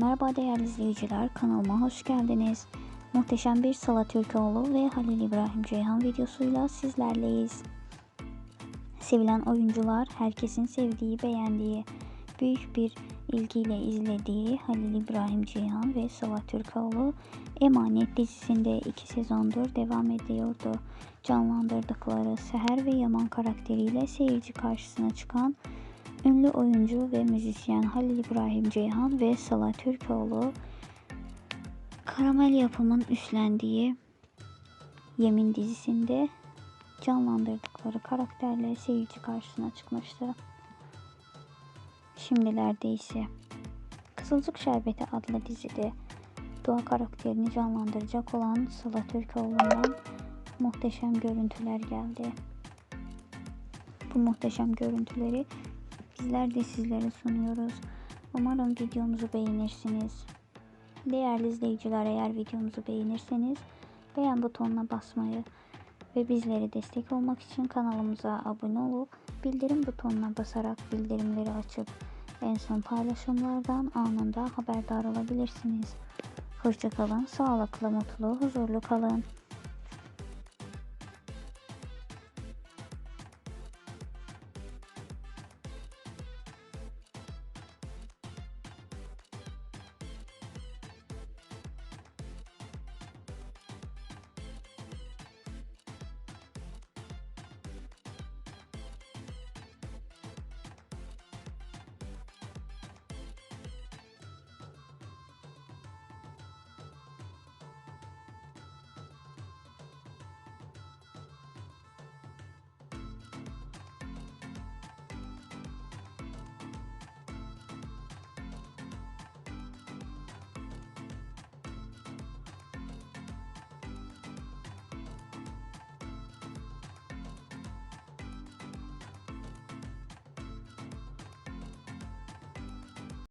Merhaba değerli izleyiciler, kanalıma hoş geldiniz. Muhteşem bir Sıla Türkoğlu ve Halil İbrahim Ceyhan videosuyla sizlerleyiz. Sevilen oyuncular, herkesin sevdiği, beğendiği, büyük bir ilgiyle izlediği Halil İbrahim Ceyhan ve Sıla Türkoğlu Emanet dizisinde iki sezondur devam ediyordu. Canlandırdıkları Seher ve Yaman karakteriyle seyirci karşısına çıkan Ünlü oyuncu ve müzisyen Halil İbrahim Ceyhan ve Sıla Türkoğlu Karamel yapımın üstlendiği Yemin dizisinde canlandırdıkları karakterle seyirci karşısına çıkmıştı. Şimdilerde ise Kızılcık Şerbeti adlı dizide Doğa karakterini canlandıracak olan Sıla Türkoğlu'ndan muhteşem görüntüler geldi. Bu muhteşem görüntüleri bizler de sizlere sunuyoruz. Umarım videomuzu beğenirsiniz. Değerli izleyiciler eğer videomuzu beğenirseniz beğen butonuna basmayı ve bizlere destek olmak için kanalımıza abone olup bildirim butonuna basarak bildirimleri açıp en son paylaşımlardan anında haberdar olabilirsiniz. Hoşçakalın, sağlıklı, mutlu, huzurlu kalın.